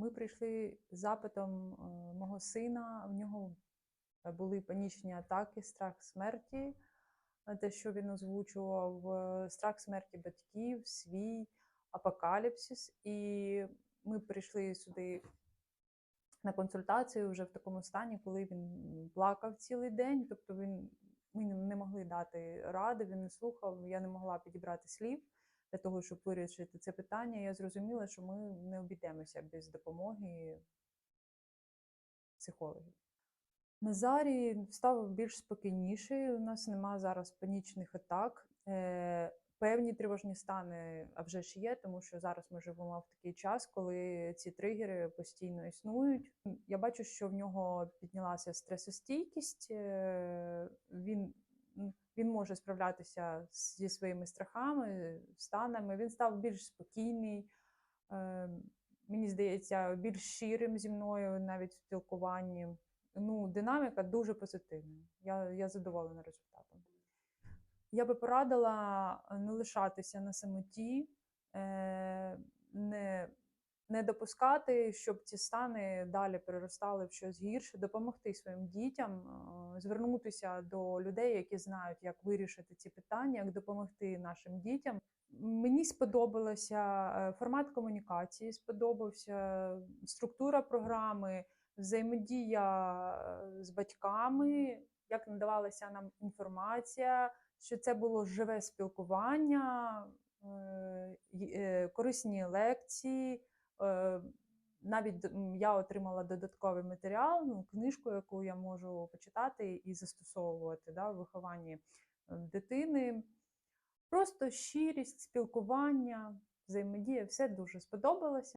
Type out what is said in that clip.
Ми прийшли з запитом е, мого сина. В нього були панічні атаки, страх смерті, е, те, що він озвучував, е, страх смерті батьків, свій апокаліпсис. І ми прийшли сюди на консультацію вже в такому стані, коли він плакав цілий день. Тобто він ми не- не могли дати ради, він не слухав, я не могла підібрати слів для того, щоб вирішити це питання. Я зрозуміла, що ми не обійдемося без допомоги психологів. Назарій став більш спокійніший. У нас нема зараз панічних атак. Е, Певні тривожні стани, а вже ж є, тому що зараз ми живемо в такий час, коли ці тригери постійно існують. Я бачу, що в нього піднялася стресостійкість. е, Він, він може справлятися зі своїми страхами, станами. Він став більш спокійний. е, Мені здається, більш щирим зі мною навіть в спілкуванні. Ну, динаміка дуже позитивна. Я, я задоволена результатом. Я би порадила не лишатися на самоті, е, не, не допускати, щоб ці стани далі переростали в щось гірше, допомогти своїм дітям, е, звернутися до людей, які знають, як вирішити ці питання, як допомогти нашим дітям. Мені сподобалося е, формат комунікації, сподобався структура програми, взаємодія е, з батьками, як надавалася нам інформація, що це було живе спілкування, корисні лекції. Е, Навіть я отримала додатковий матеріал, ну, книжку, яку я можу почитати і застосовувати да, в вихованні е, дитини. Просто щирість, спілкування, взаємодія, все дуже сподобалося.